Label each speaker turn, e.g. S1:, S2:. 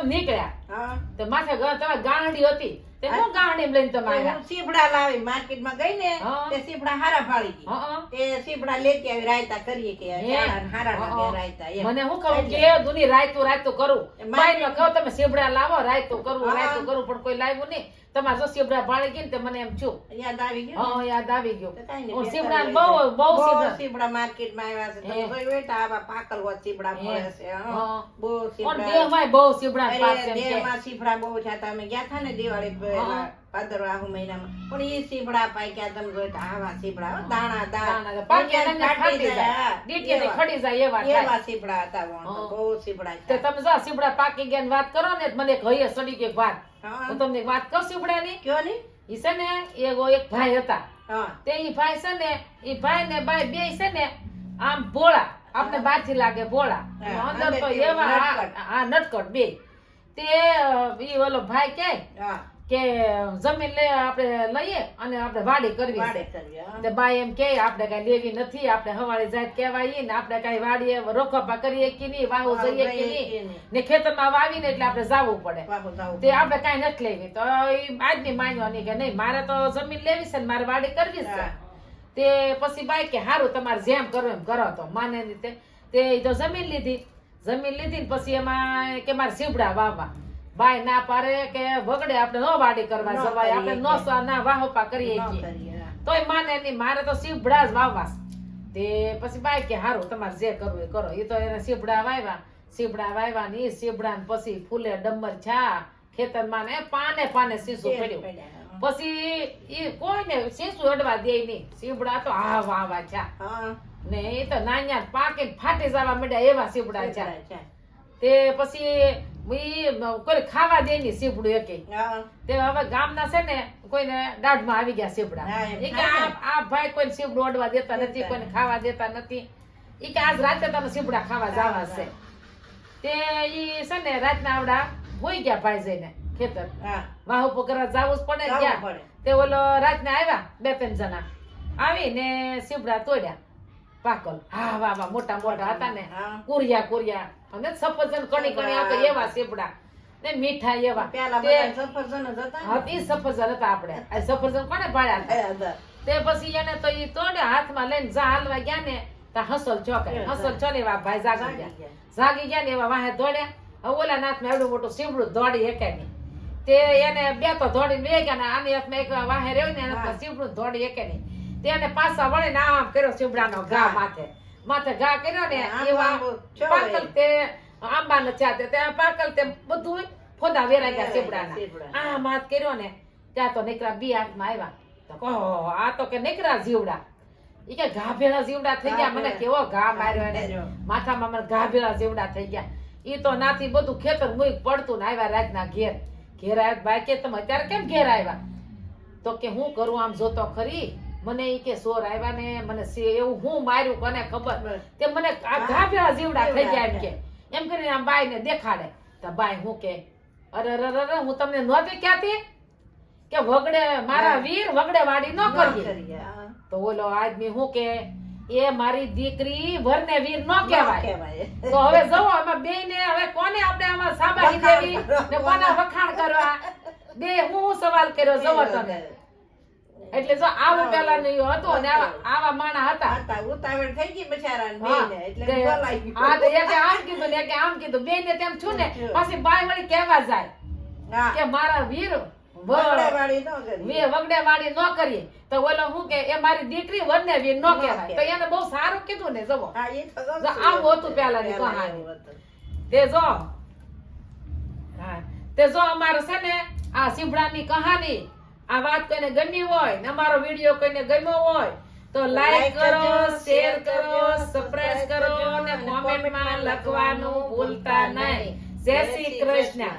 S1: તમે નીકળ્યા. તો માથે ઘર તમારે ગાંડી હતી. તે શું ગાંડી લઈને તમે આવ્યા.
S2: સીપડા લાવી માર્કેટમાં ગઈ ને તે સીપડા હારા ફાળી ગઈ તે સીપડા લેતી આવી રાયતા કરીએ કે હારા લાગે રાયતા એમ.
S1: મને શું કહું કે દુની રાયતું રાયતું કરું.
S2: મારે-
S1: બાઈ કહો તમે સીબડા લાવો રાયતું કરવું રાયતું કરવું પણ કોઈ લાવ્યું નહીં. તમારે જો ભાળી ગઈ ને તે મને એમ છું
S2: યાદ આવી ગયું?
S1: હા યાદ આવી ગયું. હું
S2: બે
S1: સીબડા બહુ બહુ
S2: જાય.
S1: સીબડા
S2: સીબડા માર્કેટમાં આવ્યા છે. તમે જોયું હોય આવા પાકલ હોત
S1: સીપડા.
S2: મળે છે. બહુ
S1: પણ
S2: સીબડા
S1: બહુ સીબડા પાક છે
S2: દેહમાં સીફડા બહુ છે. અમે ગયા હતા ને દિવાળી પહેલા ભાદરવા મહિનામાં. પણ ઈ સીફડા પાક્યા તમે જોઈ આવા સીફડા દાણા
S1: દાણા
S2: દા
S1: પાક્યા ને
S2: ફાટી
S1: ફાટી જાય.
S2: જાય.
S1: ડીટીએ ખડી જાય એવા
S2: એવા સીફડા હતા વણ બહુ સીફડા
S1: તે તમે જો સીબડા પાકી ગયા વાત કરો ને મને એક હૈયે સડી ગઈ એક વાત.
S2: હું.
S1: તમને એક વાત કહું સીબડાની?
S2: કયો ની?
S1: ઈ છે ને એક ભાઈ હતા. તે ઈ ભાઈ છે ને ઈ ભાઈ ને ભાઈ બે છે ને આમ ભોળા. આપણે બહારથી લાગે ભોળા. અંદર તો એવા આ- નટકટ બે. તે ઈ ઓલો ભાઈ કે કે જમીન લે આપણે લઈએ અને આપણે વાડી કરવી
S2: વાડે
S1: છે બાય એમ કે આપણે કઈ લેવી નથી આપણે હવાળી જાત કહેવાય ને આપણે કઈ વાડીએ રોકપા કરીએ કે નહીં વાહુ જઈએ કે નહીં. ને ખેતરમાં વાવીને એટલે આપણે જવું પડે. તે આપણે કઈ નથી લેવી. તો આજની માન્યો કે નહીં મારે તો જમીન લેવી છે ને મારે વાડી કરવી છે. તે પછી બાઈ કે સારું તમારે જેમ કરો એમ કરો. તો માને રીતે તે તો જમીન લીધી. જમીન લીધી ને પછી એમાં કે મારે સીવડા વાવવા. બાઈ ના પારે કે વગડે આપણે નો વાડી કરવા જવાય આપણે નો ના વાહોપા કરીએ
S2: હા.
S1: તોય માને નહીં મારે તો સીવડા જ વાવવા તે પછી ભાઈ કે હારું તમારે જે કરવું એ કરો. એ તો એને સીવડા વાવ્યા સીવડા વાવ્યા ને ઈ સીવડા ને પછી ફૂલે ડમર છા. ખેતરમાં ને પાને પાને
S2: શીશું
S1: પડ્યું. પછી એ કોઈને શીશું અડવા દે નહીં. સીબડા તો આ વાવા છા. ને એ તો નાન્યા પાકે ફાટી જવા માંડ્યા એવા સીવડા છે. તે પછી કોઈ ખાવા દે ની સીપડું એકે. તે હવે ગામના છે ને કોઈને દાઢમાં આવી ગયા
S2: હા,
S1: ઈ કે આ ભાઈ કોઈને સીવડું અડવા દેતા નથી કોઈને ખાવા દેતા નથી. ઈ કે આજ રાતે તમે સીપડા ખાવા જવા છે. તે ઈ છે ને રાતના આવડા હોઈ ગયા ભાઈ જઈને ખેતર. વાહુ પકડવા જવું જ પડે ગયા તે ઓલો રાતના આવ્યા બે ત્રણ જણા. આવીને સીવડા તોડ્યા. પાકલ હા વાહ વાહ મોટા મોટા હતા ને. કુરિયા કુરિયા. અને સફરજન કણી કણી આપે એવા સેપડા. ને મીઠા એવા.
S2: પેલા સફરજન જ હતા
S1: હા સફરજન હતા આપણે. આ સફરજન કોને પાડ્યા
S2: ને?
S1: તે પછી એને તો ઈ તોડ્યા હાથમાં લઈને જા હાલવા ગયા ને તા હસલ ચોકે
S2: એ,
S1: હસલ છો ને એવા ભાઈ જાગી ગયા. જાગી ગયા ને એવા વાહે દોડ્યા. ઓલા નાથમાં એવડું મોટું સીવડું દોડી એકે નહીં તે એને બે તો દોડીને બે ગયા ને આની હાથમાં એક વાહે રહ્યું ને એના સીવડું દોડી એકે નહીં તે પાછા પાછા વળીને આમ કર્યો સીવડાનો ઘા. માથે. માથે ઘા કર્યો ને એવા પાકલ તે આંબા ને ચાતે તે પાકલ તે બધું ફોદા વેરાઈ ગયા
S2: વેરાઈ ગયા
S1: સીવડાના
S2: સીવડાના.
S1: આ માથ કર્યો ને ત્યાં તો નીકળા બી હાથમાં આવ્યા. તો કહો આ તો કે નીકળ્યા જીવડા. એ કે ઘા ભેળા જીવડા થઈ ગયા. મને કેવો ઘા માર્યો એને. માથામાં મને ઘા ભેળા જીવડા થઈ ગયા. ઈ તો નાથી બધું ખેતર મુઈ પડતું ને આવ્યા રાતના ઘેર. ઘેર આવ્યા ભાઈ કે તમે અત્યારે કેમ ઘેર આવ્યા? તો કે હું કરું આમ જોતો ખરી? મને એ કે સોર આવ્યા ને મને એવું હું માર્યું કોને ખબર તે મને આ જીવડા થઈ ગયા એમ કે. એમ કરીને આમ બાઈને દેખાડે. તો બાઈ હું કે અરે અરે અરે, હું તમને નહોતી ક્યાંથી કે વગડે મારા વીર વગડે વાડી ન
S2: ન
S1: કરીએ. તો ઓલો આદમી હું કે એ મારી દીકરી વરને વીર ન
S2: ન
S1: કહેવાય. તો હવે જવો આમાં બે ને હવે કોને આપણે આમાં
S2: વખાણ
S1: દેવી ને કોના વખાણ કરવા? બે હું હું સવાલ કર્યો જવો તમે. એટલે જો આવું પેલા નહીં હતો ને આવા માણા હતા.
S2: હતા, ઉતાવળ થઈ ગઈ
S1: બિચારા
S2: ને એટલે.
S1: હા, તો એકે આમ કીધું ને એકે આમ કીધું. બે ને તેમ છું ને પછી બાઈ વળી કહેવા જાય કે મારા વીર વગડે વાળી ન કરીએ તો ઓલો હું કે એ મારી દીકરી વરને વીર ન કહેવાય. તો એને બહુ સારું કીધું ને જવો આવું હતું. પેલા
S2: ની
S1: કહાની. તે જો હા. તે જો અમારે છે ને આ સીભડાની કહાની આ વાત કોઈને ગમી હોય ને અમારો વીડિયો કોઈને ગમ્યો હોય તો લાઈક કરો શેર કરો સબસ્ક્રાઇબ કરો અને કોમેન્ટમાં લખવાનું ભૂલતા નહીં. જય શ્રી કૃષ્ણ.